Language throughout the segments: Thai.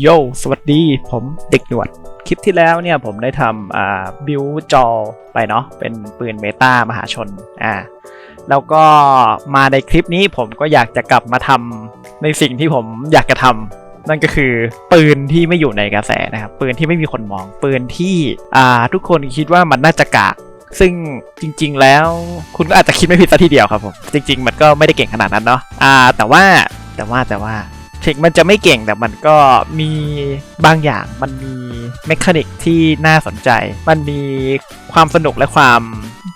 โย สวัสดี ผมเด็กหนวด คลิปที่แล้วเนี่ยผมได้ทำอ่าบิวจอไปเนาะ เป็นปืนเมตามหาชน อ่า แล้วก็มาในคลิปนี้ผมก็อยากจะกลับมาทำในสิ่งที่ผมอยากจะทำ นั่นก็คือปืนที่ไม่อยู่ในกระแสนะครับ ปืนที่ไม่มีคนมอง ปืนที่อ่าทุกคนคิดว่ามันน่าจะกากซึ่งจริง ๆ แล้วคุณก็อาจจะคิดไม่ผิดซะทีเดียวครับผม จริง ๆ มันก็ไม่ได้เก่งขนาดนั้นเนาะ อ่า แต่ว่าแต่ว่าแต่ว่า ถึงมันจะไม่เก่งแต่มันก็มีบางอย่างมันมีเมคานิกที่น่าสนใจ มันมีความสนุกและความ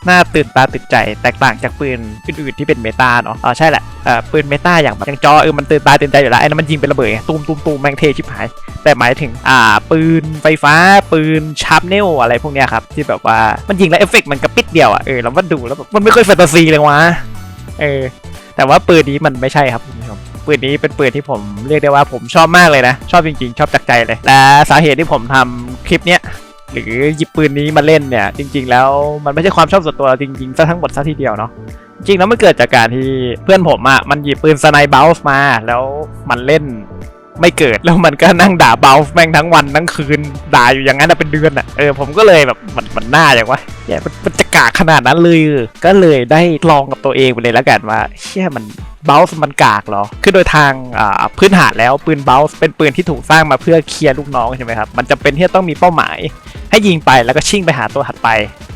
น่าตื่นตาตื่นใจแตกต่างจากปืนอื่นๆที่เป็นเมตาเนาะอ๋อใช่แหละเออปืนเมตาอย่างแบบอย่างจอเออมันตื่นตาตื่นใจอยู่แล้วไอ้นั้นมันยิงเป็นระเบิดตูมตูมตูมแมงเทชิบหาย แต่หมายถึงอ่าปืนไฟฟ้าปืนชาร์ปเนลอะไรพวกเนี้ยครับที่แบบว่ามันยิงแล้วเอฟเฟกต์มันกระปิดเดียวอะเออแล้วมันดูแล้วแบบมันไม่ค่อยแฟนตาซีเลยวะเออแต่ว่าปืนนี้มันไม่ใช่ครับคุณผู้ชม ปืนนี้เป็นปืนที่ผมเรียกได้ว่าผมชอบมากเลยนะ ชอบจริงๆ ชอบจากใจเลย และสาเหตุที่ผมทำคลิปเนี้ยหรือหยิบปืนนี้มาเล่นเนี่ยจริง ๆ แล้วมันไม่ใช่ความชอบส่วนตัวจริงๆซะทั้งหมดซะทีเดียวเนาะจริงๆแล้วมันเกิดจากการที่เพื่อนผมอะ่ะมันหยิบปืนสไนเบลส์มาแล้วมันเล่นไม่เกิดแล้วมันก็นั่งด่าเบลส์แม่งทั้งวันทั้งคืนด่าอยู่อย่างนั้นเป็นเดือนอะ่ะเออผมก็เลยแบบมันมันหน่าอย่างวะแย่มันมันจะกาขนาดนั้นเลยก็เลยได้ลองกับตัวเองไปเลยแล้วกันว่าเชี่ยมัน บลส์มันกากเหรอ คือโดยทางพื้นฐานแล้วปืนเบลส์เป็นปืนที่ถูกสร้างมาเพื่อเคลียร์ลูกน้องใช่ไหมครับ มันจะเป็นที่จะต้องมีเป้าหมาย ให้ยิงไปแล้วก็ชิ่งไปหาตัวถัดไป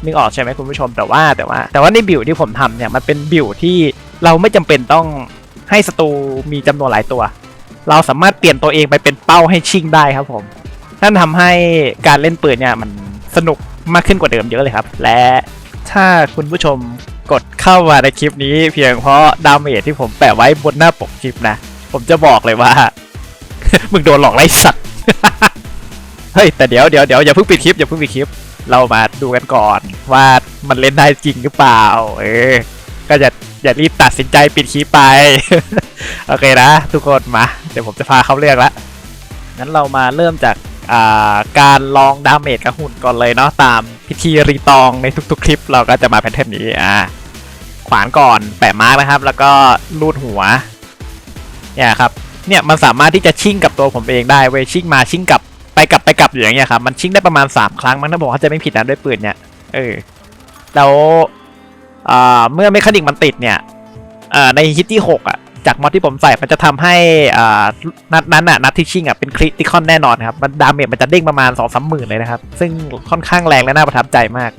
นึกออกใช่ไหมคุณผู้ชม แต่ว่าแต่ว่า แต่ว่าในบิวที่ผมทำเนี่ยมันเป็นบิวที่เราไม่จำเป็นต้องให้ศัตรูมีจำนวนหลายตัว เราสามารถเปลี่ยนตัวเองไปเป็นเป้าให้ชิ่งได้ครับผม นั่นทำให้การเล่นปืนเนี่ยมันสนุกมากขึ้นกว่าเดิมเยอะเลยครับ และถ้าคุณผู้ชม กดเข้ามาในคลิปนี้เพียงเพราะดาเมจที่ผมแปะไว้บนหน้าปกคลิปนะ ผมจะบอกเลยว่า มึงโดนหลอกไล่สัตว์เฮ้ยแต่เดี๋ยวเดี๋ยวเดี๋ยวอย่าเพิ่งปิดคลิปอย่าเพิ่งปิดคลิป เรามาดูกันก่อนว่ามันเล่นได้จริงหรือเปล่า เออ ก็จะอย่ารีบตัดสินใจปิดคลิปไป โอเคนะ ทุกคนมา เดี๋ยวผมจะพาเข้าเรื่องละงั้นเรามาเริ่มจากาการลองดาเมจกับหุ่นก่อนเลยเนาะตามพิธีรีตองในทุกๆ คลิปเราก็จะมาแพทเทิร์นนี้อ่า ขวานก่อนแปะมาร์กนะครับ แล้วก็ลูดหัวเนี่ยครับเนี่ยมันสามารถที่จะชิ่งกับตัวผมเองได้เว้ยชิ่งมาชิ่งกลับไปกลับไปกลับอยู่อย่างเงี้ยครับมันชิ่งได้ประมาณ 3 ครั้งมั้งถ้าบอกว่าจะไม่ผิดนะด้วยปืนเนี่ยเออแล้วอ่าเมื่อเมคานิกมันติดเนี่ยอ่าในฮิตที่6อะจากมอดที่ผมใส่มันจะทำให้อ่านัดนั้นอะนัดที่ชิงอะเป็นคริติคอนแน่นอนครับมันดาเมจมันจะเด้งประมาณ2องสามหมื่นเลยนะครับ ซึ่งค่อนข้างแรงและน่าประทับใจมาก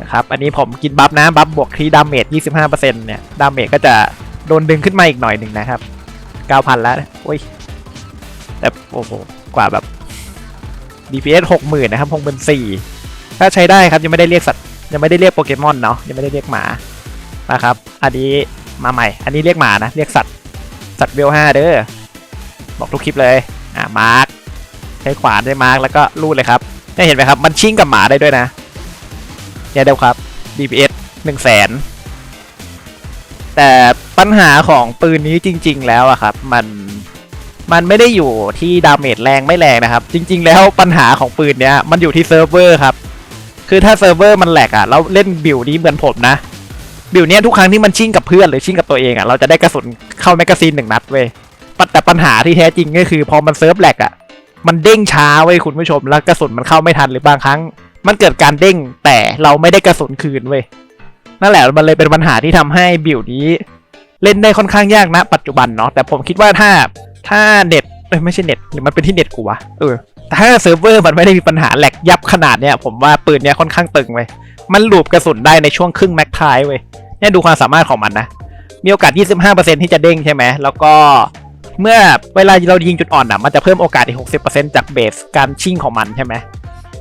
นะครับ อันนี้ผมกินบัฟนะ บัฟบวกที่ดาเมจ 25%เนี่ย ดาเมจก็จะโดนดึงขึ้นมาอีกหน่อยหนึ่งนะครับ 9,000 แล้วโอ้ย แต่โอ้โห กว่าแบบ DPS 60,000 นะครับคงเป็น 4 ถ้าใช้ได้ครับ ยังไม่ได้เรียกสัตว์ ยังไม่ได้เรียกโปเกมอนเนาะ ยังไม่ได้เรียกหมา นะครับ อันนี้มาใหม่ อันนี้เรียกหมานะ เรียกสัตว์ สัตว์เวลห้าเด้อ บอกทุกคลิปเลย อ่ามาร์กใช้ขวานได้มาร์กแล้วก็รูดเลยครับได้เห็นไหมครับ มันชิ่งกับหมาได้ด้วยนะ เนี่ยเดียวครับ DPS หนึ่งแสนแต่ปัญหาของปืนนี้จริง ๆ แล้วอะครับ มันมันไม่ได้อยู่ที่ดาเมจแรงไม่แรงนะครับ จริง ๆ แล้วปัญหาของปืนเนี้ยมันอยู่ที่เซิร์ฟเวอร์ครับ คือถ้าเซิร์ฟเวอร์มันแหลกอะแล้วเล่นบิวนี้เหมือนผมนะ บิวเนี้ยทุกครั้งที่มันชิ่งกับเพื่อนหรือชิ่งกับตัวเองอะเราจะได้กระสุนเข้าแมกกาซีนหนึ่งนัดเว้ยแต่ปัญหาที่แท้จริงก็คือ พอมันเซิร์ฟแหลกอะมันเด้งช้าเว้ยคุณผู้ชมแล้วกระสุนมันเข้าไม่ทันหรือบางครั้ง มันเกิดการเด้งแต่เราไม่ได้กระสุนคืนเว้ยนั่นแหละมันเลยเป็นปัญหาที่ทำให้บิวนี้ เล่นได้ค่อนข้างยากนะ ปัจจุบันเนาะแต่ผมคิดว่าถ้าถ้าเน็ตเอ้ไม่ใช่เน็ตหรือมันเป็นที่เน็ตกูวะเออแต่ถ้าเซิร์ฟเวอร์มันไม่ได้มีปัญหาแหลกยับขนาดเนี้ยผมว่าปืนเนี้ยค่อนข้างตึงเว้ยมันหลูบกระสุนได้ในช่วงครึ่งแม็กท้ายเว้ยเนี่ยดูความสามารถของมันนะ มีโอกาส 25%ที่จะเด้งใช่ไหม แล้วก็เมื่อเวลาเรายิงจุดอ่อนอะ มันจะเพิ่มโอกาสอีก 60%จากเบสการชิ่งของมันใช่ไหม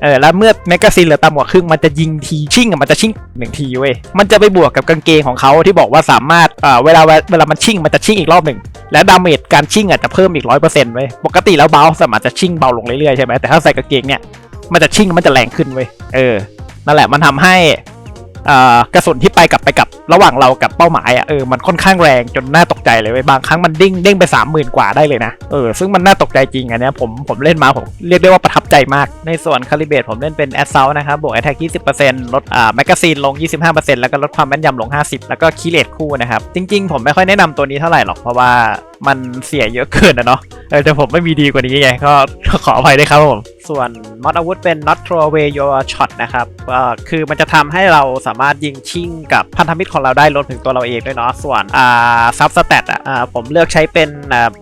เออแล้วเมื่อแมกกาซีนเหลือต่ำกว่าครึ่งมันจะยิงทีชิ่งอะมันจะชิ่งหนึ่งทีเว้ยมันจะไปบวกกับกางเกงของเขาที่บอกว่าสามารถเอ่อเวลาเวลามันชิ่งมันจะชิ่งอีกรอบหนึ่งและดาเมจการชิ่งอะจะเพิ่มอีกร้อยเปอร์เซ็นต์เว้ยปกติแล้วเบลสามารถจะชิ่งเบาลงเรื่อยๆใช่ไหมแต่ถ้าใส่กางเกงเนี่ยมันจะชิ่งมันจะแรงขึ้นเว้ยเออนั่นแหละมันทำให้ กระสุนที่ไปกลับไปกับระหว่างเรากับเป้าหมายอะเออมันค่อนข้างแรงจนน่าตกใจเลยบางครั้งมันเด้งเด้งไปสามหมื่นกว่าได้เลยนะเออซึ่งมันน่าตกใจจริงอันเนี้ยผมผมเล่นมาผมเรียกได้ว่าประทับใจมาก ในส่วนคาลิเบตผมเล่นเป็นแอสเซลนะครับบวกแอตแทก20%ลดอ่าแมกกาซีนลง 25%แล้วก็ลดความแม่นยำลง 50 แล้วก็คีเลตคู่นะครับจริง ๆ ผมไม่ค่อยแนะนำตัวนี้เท่าไหร่หรอกเพราะว่ามันเสียเยอะเกินนะเนาะแต่ผมไม่มีดีกว่านี้ไงก็ขออภัยด้วยครับผม ส่วนมอดอาวุธเป็น not throw away your shot นะครับก็คือมันจะทำให้เราสามารถยิงชิ่งกับพันธมิตรของเราได้รวมถึงตัวเราเองด้วยเนาะส่วนอ่าซับสเตตอะผมเลือกใช้เป็น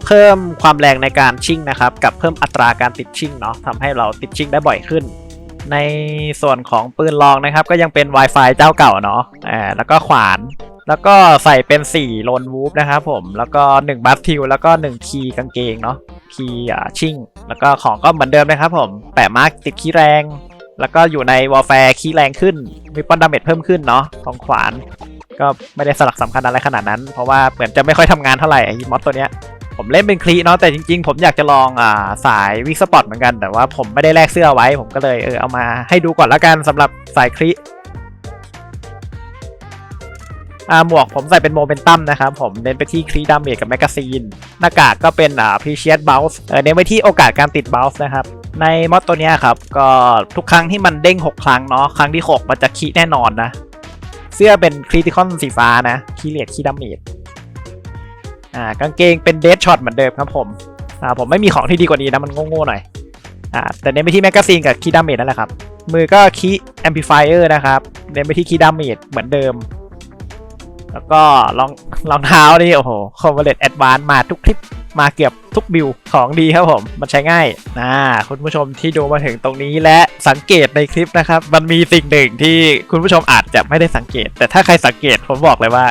เพิ่มความแรงในการชิ่งนะครับกับเพิ่มอัตราการติดชิ่งเนาะทำให้เราติดชิ่งได้บ่อยขึ้นในส่วนของปืนลองนะครับ ก็ยังเป็น Wi-Fi เจ้าเก่าเนาะอ่าแล้วก็ขวาน แล้วก็ใส่เป็น4โลนวูฟนะครับผม แล้วก็1บัฟทิวแล้วก็1คีย์กางเกงเนาะ คีย์อ่าชิ่ง แล้วก็ของก็เหมือนเดิมนะครับผม แปะมาร์กติดคีย์แรง แล้วก็อยู่ในวอลแฟร์คีย์แรงขึ้น มีปอนดาเมจเพิ่มขึ้นเนาะของขวานก็ไม่ได้สลักสำคัญอะไรขนาดนั้น เพราะว่าเหมือนจะไม่ค่อยทำงานเท่าไหร่ไอ้มอสตัวเนี้ยผมเล่นเป็นคลีเนาะแต่จริงๆ ผมอยากจะลองอ่าสายวิกสปอร์ตเหมือนกัน แต่ว่าผมไม่ได้แลกเสื้อไว้ ผมก็เลยเออเอามาให้ดูก่อนล้วกันสำหรับสายคลี อ่าหมวกผมใส่เป็นโมเมนตัมนะครับผมเน้นไปที่คลีดาเมจกับแมกกาซีน หน้ากากก็เป็นอ่าพรีเชียสบัลส์เน้นไปที่โอกาสการติดบัลส์นะครับในมอดตัวนี้ครับก็ทุกครั้งที่มันเด้ง 6 ครั้งเนาะครั้งที่ 6 มันจะคีแน่นอนนะ เสื้อเป็นคริติคอนสีฟ้านะคีเลดคีดาเมจอ่ากางเกงเป็นเด d ช็อตเหมือนเดิมครับผมอ่าผมไม่มีของที่ดีกว่านี้นะมันโง่ๆหน่อยอ่าแต่เน้นไปที่แมกกาซีนกับคีดาเมจนั่นแหละครับมือก็คีแอมพลิฟายเออร์นะครับเน้นไปที่คีดาเมจเหมือนเดิม แล้วก็รองรองเท้านี่โอ้โหคอมเวเลตแอดวานมาทุกคลิปมาเกือบทุกบิวของดีครับผม มันใช้ง่ายนะคุณผู้ชมที่ดูมาถึงตรงนี้และสังเกตในคลิปนะครับ มันมีสิ่งหนึ่งที่คุณผู้ชมอาจจะไม่ได้สังเกต แต่ถ้าใครสังเกตผมบอกเลยว่า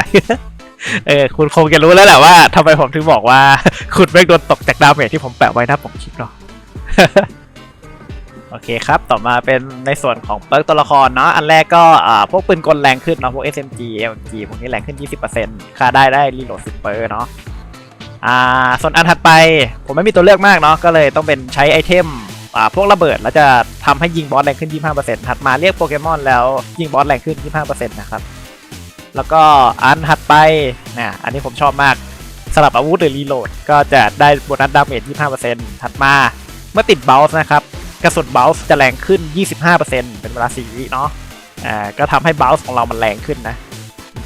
เออคุณคงจะรู้แล้วแหละว่าทำไมผมถึงบอกว่า คุณไม่โดนตกจากดาเมจที่ผมแปะไว้หน้าปกคลิปเนาะ โอเคครับ ต่อมาเป็นในส่วนของเปิร์กตัวละครเนาะ อันแรกก็อ่าพวกปืนกลแรงขึ้นเนาะ พวก SMG LMG พวกนี้แรงขึ้น 20%ค่าได้ได้รีโหลด10เปอร์เนาะ อ่า ส่วนอันถัดไปผมไม่มีตัวเลือกมากเนาะ ก็เลยต้องเป็นใช้ไอเทมอ่าพวกระเบิดแล้วจะทำให้ยิงบอสแรงขึ้น 25%ถัดมาเรียกโปเกมอนแล้วยิงบอสแรงขึ้น 25%นะครับ แล้วก็อันถัดไปนี่อันนี้ผมชอบมากสลับอาวุธหรือรีโหลดก็จะได้โบนัสดาเมจ25%ถัดมาเมื่อติดเบลส์นะครับ กระสุนเบลส์จะแรงขึ้น 25%เป็นเวลา 4 วิเนาะอ่าก็ทำให้เบลส์ของเรามันแรงขึ้นนะ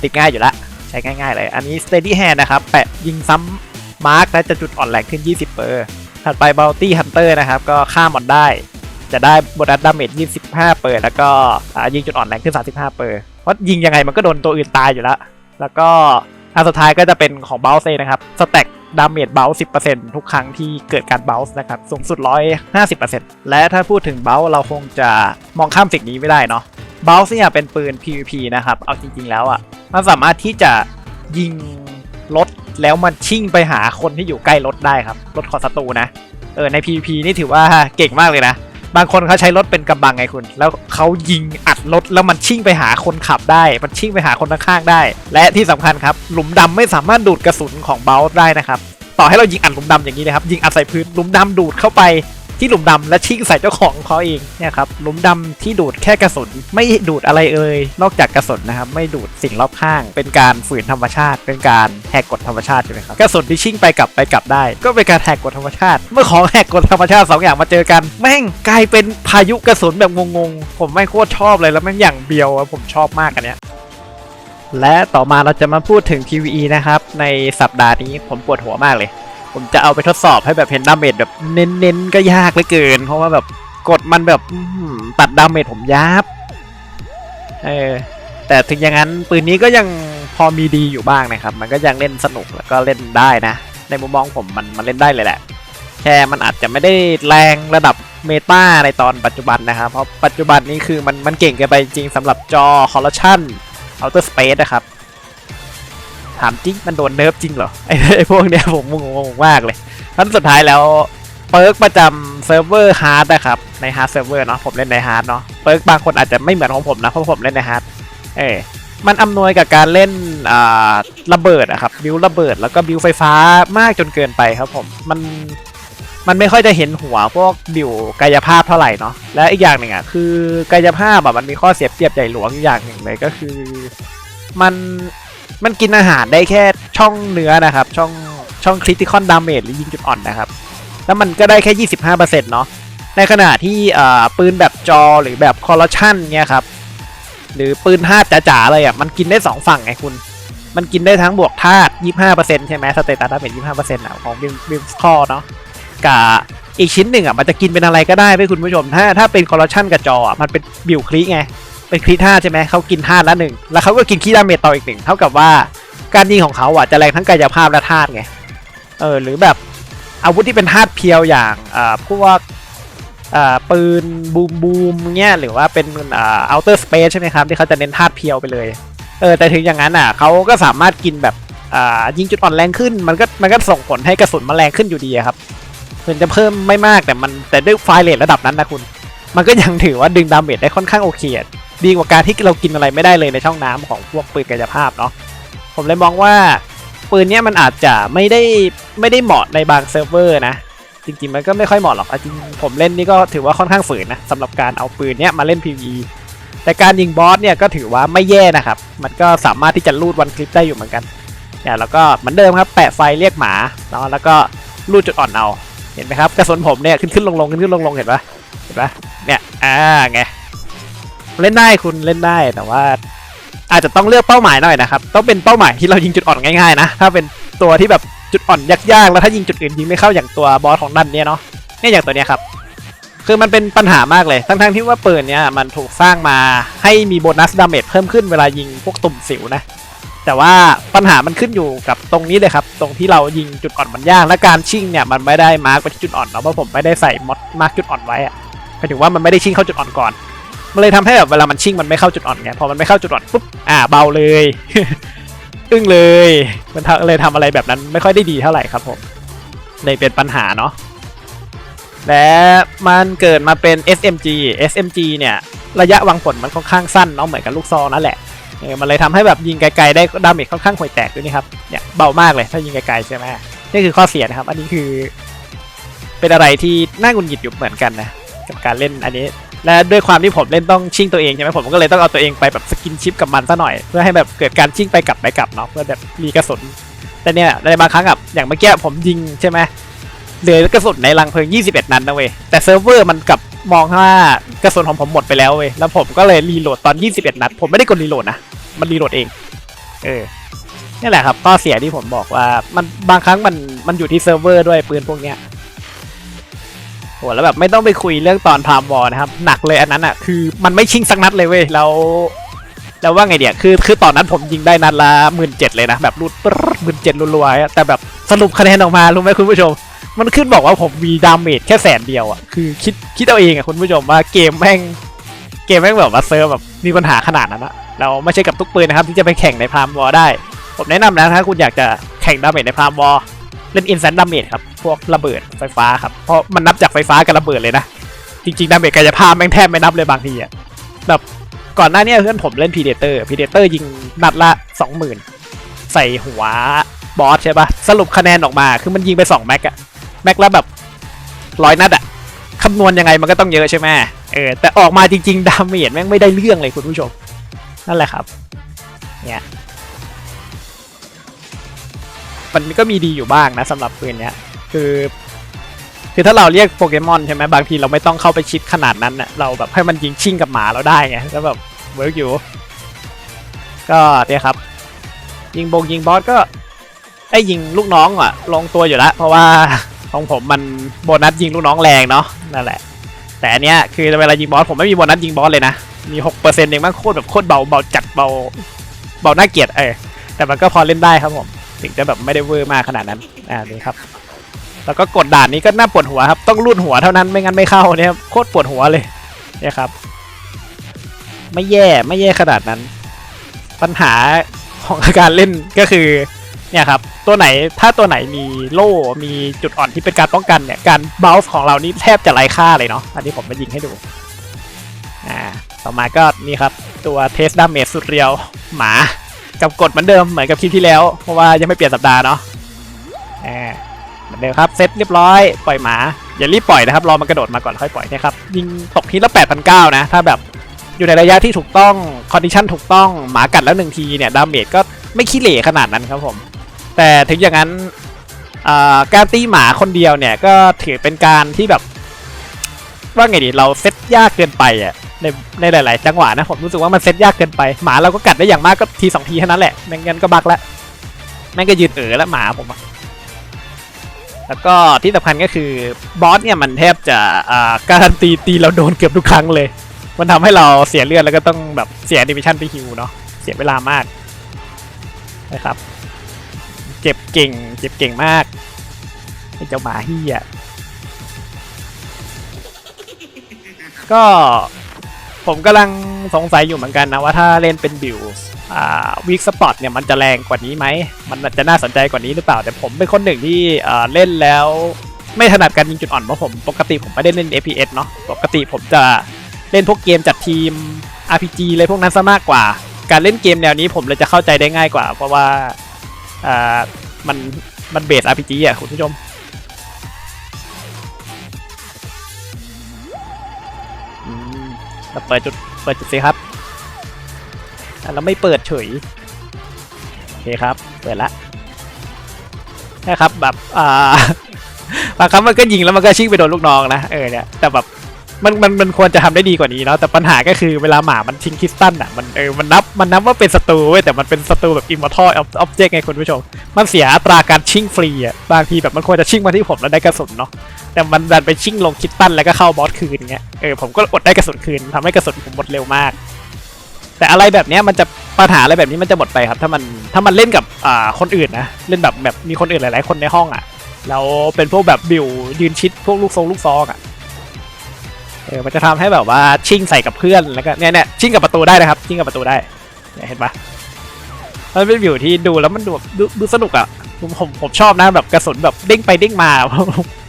ติดง่ายอยู่ละ ใช้ง่ายๆเลย อันนี้ steady hand นะครับ แปะยิงซ้ำมาร์กและจะจุดอ่อนแรงขึ้น 20เปอร์ถัดไป bounty hunter นะครับ ก็ฆ่ามอนได้ จะได้โบนัสดาเมจ25 เปอร์แล้วก็อ่ายิงจุดอ่อนแรงขึ้น 35 เปอร์เพราะยิงยังไงมันก็โดนตัวอื่นตายอยู่แล้ว แล้วก็อันสุดท้ายก็จะเป็นของเบลส์นะครับสแต็ก ดาเมจเบล10%ทุกครั้งที่เกิดการเบลส์นะครับ สูงสุด150%และถ้าพูดถึงเบลเราคงจะมองข้ามสิ่งนี้ไม่ได้เนาะเบลเนี่ยเป็นปืน PVP นะครับ เอาจริง ๆ แล้วอะ่ะ มันสามารถที่จะยิงรถแล้วมันชิ่งไปหาคนที่อยู่ใกล้รถได้ครับ รถของศัตรูนะ เออใน PVP นี่ถือว่าเก่งมากเลยนะ บางคนเขาใช้รถเป็นกำบังไงคุณ แล้วเขายิงอัดรถแล้วมันชิ่งไปหาคนขับได้ มันชิ่งไปหาคนข้างๆได้ และที่สำคัญครับ หลุมดำไม่สามารถดูดกระสุนของเบลได้นะครับ ต่อให้เรายิงอัดหลุมดำอย่างนี้นะครับ ยิงอัดใส่พื้น หลุมดำดูดเข้าไป ที่หลุมดำและชิงใส่เจ้าของเขาเองเนี่ยครับหลุมดำที่ดูดแค่กระสุนไม่ดูดอะไรเอ่ยนอกจากกระสุนนะครับไม่ดูดสิ่งรอบข้าง เป็นการฝืนธรรมชาติ เป็นการแหกกฎธรรมชาติใช่ไหมครับกระสุนที่ชิงไปกลับไปกลับได้ ก็เป็นการแหกกฎธรรมชาติ เมื่อของแหกกฎธรรมชาติสองอย่างมาเจอกัน แม่งกลายเป็นพายุกระสุนแบบงงๆผมไม่โคตรชอบเลยแล้วแม่งอย่างเบียวผมชอบมากอันเนี้ยและต่อมาเราจะมาพูดถึง PVE นะครับในสัปดาห์นี้ผมปวดหัวมากเลย ผมจะเอาไปทดสอบให้แบบเห็นดาเมจแบบเน้นๆก็ยากเหลือเกิน เพราะว่าแบบกดมันแบบตัดดาเมจผมยับเออแต่ถึงอย่างนั้นปืนนี้ก็ยังพอมีดีอยู่บ้างนะครับ มันก็ยังเล่นสนุกแล้วก็เล่นได้นะ ในมุมมองผมมันมันเล่นได้เลยแหละ แค่มันอาจจะไม่ได้แรงระดับเมตาในตอนปัจจุบันนะครับ เพราะปัจจุบันนี้คือมันมันเก่งเกินไปจริงสำหรับจอคอลเลชัน Outer Space นะครับ ถามจริงมันโดนเนิร์ฟจริงเหรอไอ้ไอ้พวกเนี้ยผมงงมากเลยท่านสุดท้ายแล้วเปิร์กประจำเซิร์ฟเวอร์ฮาร์ดนะครับในฮาร์ดเซิร์ฟเวอร์เนาะผมเล่นในฮาร์ดเนาะเปิร์กบางคนอาจจะไม่เหมือนของผมนะเพราะผมเล่นในฮาร์ดเออมันอำนวยกับการเล่นอ่าระเบิดอะครับบิวระเบิดแล้วก็บิวไฟฟ้ามากจนเกินไปครับผมมันมันไม่ค่อยจะเห็นหัวพวกบิวกายภาพเท่าไหร่เนาะและอีกอย่างหนึ่งอะคือกายภาพแบบมันมีข้อเสียเปรียบใหญ่หลวงอย่างหนึ่งเลยก็คือ มัน มันกินอาหารได้แค่ช่องเนื้อนะครับ ช่องช่องคริติคอนดาเมจหรือยิงจุดอ่อนนะครับ แล้วมันก็ได้แค่ 25%เนาะในขณะที่ปืนแบบจอหรือแบบคอร์รัชันเนี่ยครับ หรือปืนธาตุจ๋าๆเลยอะมันกินได้ 2 ฝั่งไงคุณ มันกินได้ทั้งบวกธาตุ25%ใช่ไหมสเตตัสดาเมจ25%อะของบิมบิมคอเนาะกับอีกชิ้นหนึ่งอะมันจะกินเป็นอะไรก็ได้ไปคุณผู้ชม ถ้าถ้าเป็นคอร์รัชันกับจออะมันเป็นบิวคลิไง เป็นคลิท่าใช่ไหมเขากินธาตุละหนึ่งแล้วเขาก็กินคีดาเมจต่ออีกหนึ่งเท่ากับว่าการยิงของเขาอะจะแรงทั้งกายภาพและธาตุไงเออหรือแบบอาวุธที่เป็นธาตุเพียวอย่างอ่าพวกอ่าปืนบูมบูมเงี้ยหรือว่าเป็นอ่าอัลเตอร์สเปซใช่ไหมครับที่เขาจะเน้นธาตุเพียวไปเลยเออแต่ถึงอย่างนั้นอะเขาก็สามารถกินแบบอ่ายิงจุดอ่อนแรงขึ้นมันก็มันก็ส่งผลให้กระสุนมันแรงขึ้นอยู่ดีครับมันจะเพิ่มไม่มากแต่มันแต่ด้วยไฟเรทระดับนั้นนะคุณ มันก็ยังถือว่าดึงดาเมจได้ค่อนข้างโอเคอ ดีกว่าการที่เรากินอะไรไม่ได้เลยในช่องน้ำของพวกปืนกายภาพเนาะผมเลยมองว่าปืนเนี้ยมันอาจจะไม่ได้ไม่ได้เหมาะในบางเซิร์ฟเวอร์นะ จริงๆมันก็ไม่ค่อยเหมาะหรอกจริงผมเล่นนี่ก็ถือว่าค่อนข้างฝืนนะสำหรับการเอาปืนเนี้ยมาเล่น PVE แต่การยิงบอสเนี่ยก็ถือว่าไม่แย่นะครับ มันก็สามารถที่จะลูดวันคลิปได้อยู่เหมือนกันเนี่ยแล้วก็เหมือนเดิมครับแปะไฟเรียกหมาเนาะแล้วก็ลูดจุดอ่อนเอาเห็นไหมครับกระสุนผมเนี่ยขึ้นขึ้นลงลงขึ้นขึ้นลงลงเห็นปะเห็นปะเนี่ยอ่าไง เล่นได้คุณเล่นได้แต่ว่า อาจจะต้องเลือกเป้าหมายหน่อยนะครับ ต้องเป็นเป้าหมายที่เรายิงจุดอ่อนง่ายๆนะถ้าเป็นตัวที่แบบจุดอ่อนยากๆแล้วถ้ายิงจุดอื่นยิงไม่เข้าอย่างตัวบอสของดันเนี่ยเนาะเนี่ยอย่างตัวเนี้ยครับคือมันเป็นปัญหามากเลยทั้งๆที่ว่าปืนเนี้ยมันถูกสร้างมาให้มีโบนัสดาเมจเพิ่มขึ้นเวลายิงพวกตุ่มสิวนะแต่ว่าปัญหามันขึ้นอยู่กับตรงนี้เลยครับ ตรงที่เรายิงจุดอ่อนมันยากและการชิ่งเนี่ยมันไม่ได้มาร์กไปที่จุดอ่อนเนาะเพราะผมไม่ได้ใส่มอดมาร์กจุดอ่อนไว้อะหมายถึงว่ามันไม่ได้ชิ่งเข้าจุดอ่อนก่อน มันเลยทำให้แบบเวลามันชิ่งมันไม่เข้าจุดอ่อนไงพอมันไม่เข้าจุดอ่อนปุ๊บอ่าเบาเลย อึ้งเลย มันเลยทำอะไรแบบนั้นไม่ค่อยได้ดีเท่าไหร่ครับผมเลยเป็นปัญหาเนาะและมันเกิดมาเป็น SMG SMG เนี่ย ระยะวางผลมันค่อนข้างสั้นเนาะเหมือนกับลูกซองนั่นแหละมันเลยทำให้แบบยิงไกลๆได้ดาเมจค่อนข้างห่วยแตกด้วยนี่ครับเนี่ยเบามากเลยถ้ายิงไกลๆใช่ไหมนี่คือข้อเสียนะครับ อันนี้คือ เป็นอะไรที่น่าหงุนหงิดอยู่เหมือนกันนะกับการเล่นอันนี้ และด้วยความที่ผมเล่นต้องชิ่งตัวเองใช่ไหมผมก็เลยต้องเอาตัวเองไปแบบสกินชิปกับมันซะหน่อย เพื่อให้แบบเกิดการชิ่งไปกลับไปกลับเนาะเพื่อแบบมีกระสุน แต่เนี่ยในบางครั้งแบบอย่างเมื่อกี้ผมยิงใช่ไหมเหลือกระสุนในรังเพลิง 21 นัดนะเว้ยแต่เซิร์ฟเวอร์มันกลับมองว่ากระสุนของผมหมดไปแล้วเว้ยแล้วผมก็เลยรีโหลดตอน 21 นัด ผมไม่ได้กดรีโหลดนะมันรีโหลดเอง เออนี่แหละครับข้อเสียที่ผมบอกว่ามันบางครั้งมันมันอยู่ที่เซิร์ฟเวอร์ด้วยปืนพวกเนี้ย โหแล้วแบบไม่ต้องไปคุยเรื่องตอนพามวอนะครับ หนักเลยอันนั้นอะคือมันไม่ชิงสักนัดเลยเว้ยแล้วแล้วว่าไงเดียคือคือตอนนั้นผมยิงได้นัดละหมื่นเจ็ดเลยนะแบบรูดหมื่นเจ็ดรัวๆแต่แบบสรุปคะแนนออกมารู้ไหมคุณผู้ชม มันขึ้นบอกว่าผมมีดาเมจแค่แสนเดียวอะคือคิดคิดเอาเองอะคุณผู้ชมว่าเกมแม่งเกมแม่งแบบว่าเซิร์ฟแบบมีปัญหาขนาดนั้นอะเราไม่ใช่กับทุกปืนนะครับที่จะไปแข่งในพามวอได้ ผมแนะนำนะถ้าคุณอยากจะแข่งดาเมจในพามวอ เล่นอินแซนดาเมจครับ พวกระเบิดไฟฟ้าครับ เพราะมันนับจากไฟฟ้ากับระเบิดเลยนะ จริงๆดาเมจกายภาพแม่งแทบไม่นับเลยบางทีอะแบบก่อนหน้านี้เพื่อนผมเล่นพีเดเตอร์พีเดเตอร์ยิงนัดละ20,000ใส่หัวบอสใช่ปะสรุปคะแนนออกมาคือมันยิงไป2แม็กอะแม็กละแบบร้อยนัดอะคำนวณยังไงมันก็ต้องเยอะใช่ไหมเออแต่ออกมาจริงๆดาเมจแม่งไม่ได้เรื่องเลยคุณผู้ชม นั่นแหละครับ เนี่ย มันก็มีดีอยู่บ้างนะสำหรับปืนเนี้ยคือ คือถ้าเราเรียกโปเกมอนใช่ไหมบางทีเราไม่ต้องเข้าไปชิดขนาดนั้นน่ะเราแบบให้มันยิงชิ่งกับหมาเราได้ไงแล้วแบบเวิร์กอยู่ก็เนี่ยครับ ยิงบงยิงบอสก็ไอ้ยิงลูกน้องอะ ลงตัวอยู่แล้วเพราะว่าของผมมันโบนัสยิงลูกน้องแรงเนาะนั่นแหละ แต่อันเนี้ยคือเวลายิงบอสผมไม่มีโบนัสยิงบอสเลยนะมีหกเปอร์เซ็นต์เองมันโคตรแบบโคตรเบาเบาจัดเบาเบาหน่าเกียดเออแต่มันก็พอเล่นได้ครับผม ถึงจะแบบไม่ได้เวอร์มากขนาดนั้นอ่านี่ครับแล้วก็กดด่านนี้ก็น่าปวดหัวครับต้องรูดหัวเท่านั้นไม่งั้นไม่เข้าเนี่ยโคตรปวดหัวเลยเนี่ยครับ ไม่แย่ไม่แย่ขนาดนั้น ปัญหาของการเล่นก็คือเนี่ยครับตัวไหนถ้าตัวไหนมีโล่มีจุดอ่อนที่เป็นการป้องกันเนี่ยการบ o ล n ์ของเรานี่แทบจะไร้ค่าเลยเนาะอันนี้ผมมายิงให้ดูอ่าต่อมาก็นี่ครับตัวเทสดาเมจสุดเรียวหมา กับกดเหมือนเดิมเหมือนกับคลิปที่แล้ว เพราะว่ายังไม่เปลี่ยนสัปดาห์เนาะอ่าเหมือนเดิมครับเซตเรียบร้อยปล่อยหมา อย่ารีบปล่อยนะครับรอมันกระโดดมาก่อนค่อยปล่อยนะครับยิงตกทีละ8,900นะถ้าแบบอยู่ในระยะที่ถูกต้องคอนดิชันถูกต้องหมากัดแล้วหนึ่งทีเนี่ยดาเมจก็ไม่ขี้เหร่ขนาดนั้นครับผม แต่ถึงอย่างนั้นการตีหมาคนเดียวเนี่ยก็ถือเป็นการที่แบบว่าไงดีเราเซตยากเกินไปอะ ในในหลาย ๆ จังหวะนะผมรู้สึกว่ามันเซตยากเกินไปหมาเราก็กัดได้อย่างมากก็ทีสองทีแค่นั้นแหละไม่งั้นก็บักแล้วแม่งก็ยืนเอ๋อแล้วหมาผมอะแล้วก็ที่สำคัญก็คือบอสเนี่ยมันแทบจะอ่าการันตีตีเราโดนเกือบทุกครั้งเลย มันทำให้เราเสียเลือดแล้วก็ต้องแบบเสียดิวิชั่นไปฮิวเนาะเสียเวลามากนะครับ เจ็บเก่ง เจ็บเก่งมากไอ้เจ้าหมาเฮียก็ ผมกำลังสงสัยอยู่เหมือนกันนะว่าถ้าเล่นเป็นบิวอ่าวีคสปอตเนี่ยมันจะแรงกว่านี้ไหม มันจะน่าสนใจกว่านี้หรือเปล่า แต่ผมเป็นคนหนึ่งที่อ่าเล่นแล้วไม่ถนัดการยิงจุดอ่อนเพราะผมปกติผมไม่ได้เล่น FPS เนาะ ปกติผมจะเล่นพวกเกมจัดทีม RPG เลยพวกนั้นซะมากกว่า การเล่นเกมแนวนี้ผมเลยจะเข้าใจได้ง่ายกว่า เพราะว่าอ่ามันมันเบส RPG อะคุณผู้ชม เราเปิดจุดเปิดจุดสิครับอะเราไม่เปิดเฉยโอเคครับ เปิดละนะครับแบบอ่าบางครั้งมันก็ยิงแล้วมันก็ชิ่งไปโดนลูกน้องนะเออเนี่ยแต่แบบมันมันมันควรจะทำได้ดีกว่านี้เนาะแต่ปัญหาก็คือเวลาหมามันทิ้งคริสตัลอะมันเออมันนับมันนับว่าเป็นศัตรูเว้ยแต่มันเป็นศัตรูแบบอิมมอร์ทัลออบเจกต์ไงคุณผู้ชม มันเสียอัตราการชิ่งฟรีอะบางทีแบบมันควรจะชิ่งมาที่ผมแล้วได้กระสุนเนาะ แต่มันดันไปชิ่งลงคิดตันแล้วก็เข้าบอสคืนเงี้ยเออผมก็อดได้กระสุนคืนทำให้กระสุนผมหมดเร็วมาก แต่อะไรแบบเนี้ยมันจะปัญหาอะไรแบบนี้มันจะหมดไปครับ ถ้ามันถ้ามันเล่นกับอ่าคนอื่นนะเล่นแบบแบบมีคนอื่นหลาย ๆ คนในห้องอะแล้วเป็นพวกแบบบิวยืนชิดพวกลูกทรงลูกซองอะเออมันจะทำให้แบบว่าชิ่งใส่กับเพื่อนแล้วก็เนี่ยเนี่ยชิ่งกับประตูได้นะครับชิ่งกับประตูได้เห็นปะมันเป็นบิวที่ดูแล้วมันดูดูดูสนุกอะ ผมผมผมชอบนะแบบกระสุนแบบเด้งไปเด้งมา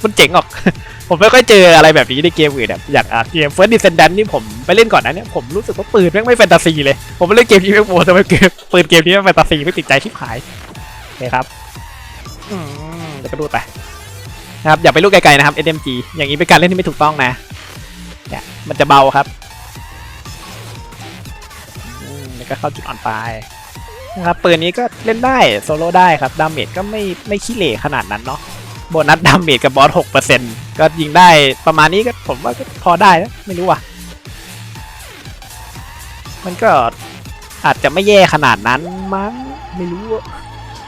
มันเจ๋งออก ผมไม่ค่อยเจออะไรแบบนี้ในเกมอื่นแบบอย่างอะเกม First Descendant นี่ผมไปเล่นก่อนนะเนี่ยผมรู้สึกว่าปืนแม่งไม่แฟนตาซีเลย ผมไปเล่นเกมนี้ไม่โมแต่ว่าเกมปืนเกมนี้ไม่แฟนตาซีไม่ติดใจชิบหายโอเคครับอืมเดี๋ยวก็ดูไปนะครับอย่าไปลูกไกลๆนะครับ SMG อย่างนี้เป็นการเล่นที่ไม่ถูกต้องนะเนี่ยมันจะเบาครับอืมแล้วก็เข้าจุดอ่อนไป นะครับปืนนี้ก็เล่นได้โซโล่ได้ครับดาเมจก็ไม่ไม่ขี้เหร่ขนาดนั้นเนาะโบนัสดาเมจกับบอสหกเปอร์เซ็นก็ยิงได้ประมาณนี้ก็ผมว่าก็พอได้นะไม่รู้ว่ะ มันก็อาจจะไม่แย่ขนาดนั้นมั้งไม่รู้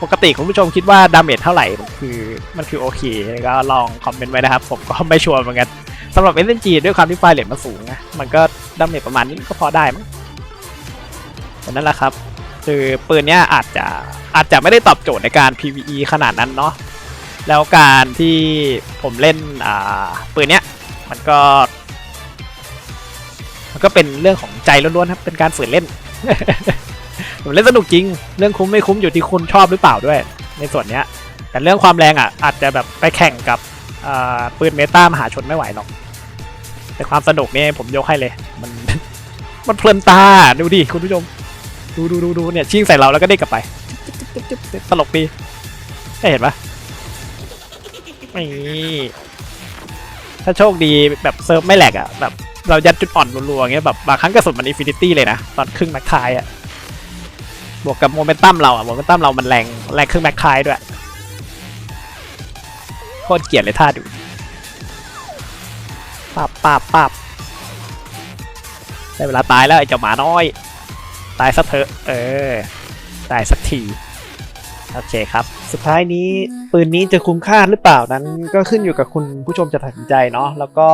ปกติคุณผู้ชมคิดว่าดาเมจเท่าไหร่มันคือมันคือโอเค ก็ลองคอมเมนต์ไว้นะครับ ผมก็ไม่ชัวร์เหมือนกันสำหรับ SMG ด้วยความที่ไฟเรทมันสูงนะมันก็ดาเมจประมาณนี้ก็พอได้มั้งนั่นแหละครับ คือปืนเนี้ยอาจจะอาจจะไม่ได้ตอบโจทย์ในการ PVE ขนาดนั้นเนาะแล้วการที่ผมเล่นอ่าปืนเนี้ยมันก็ มันก็เป็นเรื่องของใจล้วนๆครับเป็นการฝืนเล่นผมเล่นสนุกจริง เรื่องคุ้มไม่คุ้มอยู่ที่คุณชอบหรือเปล่าด้วย ในส่วนเนี้ย แต่เรื่องความแรงอะ อาจจะแบบไปแข่งกับอ่าปืนเมตามหาชนไม่ไหวหรอก แต่ความสนุกเนี่ยผมยกให้เลย มันมันเพลินตาดูดิคุณผู้ชม ดูดูดูดูเนี่ยชิ่งใส่เราแล้วก็เด้งกลับไปจึ๊บจึ๊บจึ๊บจึ๊บตลกดีได้เห็นปะนี่ถ้าโชคดีแบบเซิร์ฟไม่แหลกอะแบบเรายัดจุดอ่อนรัวๆอย่างเงี้ยแบบบางครั้งกระสุนมันอินฟินิตี้เลยนะ ตอนครึ่งแม็กทายอะบวกกับโมเมนตัมเราอะโมเมนตัมเรามันแรงแรงครึ่งแม็กทายด้วยโคตรเกลียดเลยท่าดูปับปับปับได้เวลาตายแล้วไอ้เจ้าหมาน้อย ตายซะเถอะ เออ ตายสักที โอเคครับ สุดท้ายนี้ปืนนี้จะคุ้มค่าหรือเปล่านั้น ก็ขึ้นอยู่กับคุณผู้ชมจะตัดสินใจเนาะ แล้วก็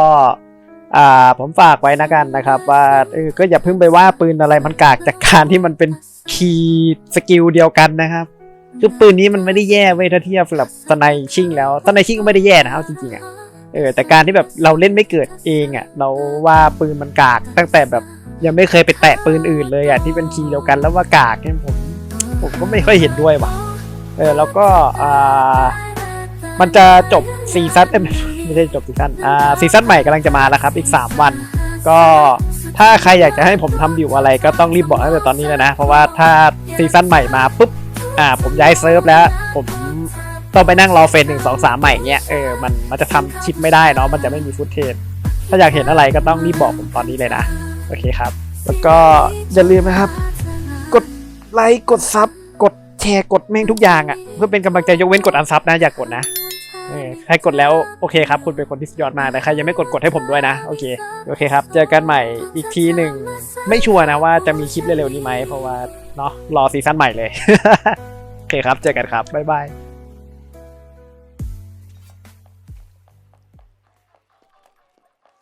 อ่าผมฝากไว้นะกันนะครับว่าเออก็อย่าเพิ่งไปว่าปืนอะไรมันกากจากการที่มันเป็นคีย์สกิลเดียวกันนะครับคือปืนนี้มันไม่ได้แย่เว้ยถ้าเทียบกับสไนชิงแล้วสไนชิงก็ไม่ได้แย่นะครับจริงๆอะเออแต่การที่แบบเราเล่นไม่เกิดเองอะเราว่าปืนมันกากตั้งแต่แบบ ยังไม่เคยไปแตะปืนอื่นเลยอะที่เป็นคีย์เดียวกันแล้วว่ากากเนี่ยผมผมก็ไม่ค่อยเห็นด้วยว่ะเออแล้วก็อ่ามันจะจบซีซั่นไม่ใช่จบซีซั่นอ่าซีซั่นใหม่กำลังจะมาแล้วครับ อีก 3 วัน ก็ถ้าใครอยากจะให้ผมทำบิวอะไรก็ต้องรีบบอกตั้งแต่ตอนนี้เลยนะ เพราะว่าถ้าซีซั่นใหม่มาปุ๊บอ่าผมย้ายเซิร์ฟแล้ว ผมต้องไปนั่งรอเฟสหนึ่งสองสามใหม่เงี้ยเออมันมันจะทำชิปไม่ได้เนาะมันจะไม่มีฟุตเทจถ้าอยากเห็นอะไรก็ต้องรีบบอกผมตอนนี้เลยนะ โอเคครับ แล้วก็อย่าลืมนะครับ กดไลค์กดซับกดแชร์กดแม่งทุกอย่างอะ่ะ เพื่อเป็นกำลังใจยกเว้นกดอันซับนะอย่ากกดนะเออใครกดแล้วโอเคครับ คุณเป็นคนที่สุดยอดมากแต่ใครยังไม่กดกดให้ผมด้วยนะ โอเคโอเคครับ เจอกันใหม่อีกทีหนึ่งไม่ชัวร์นะว่าจะมีคลิปเร็วๆนี้ไหมเพราะว่าเนาะรอซีซั่นใหม่เลย โอเคครับ เจอกันครับบ๊ายบาย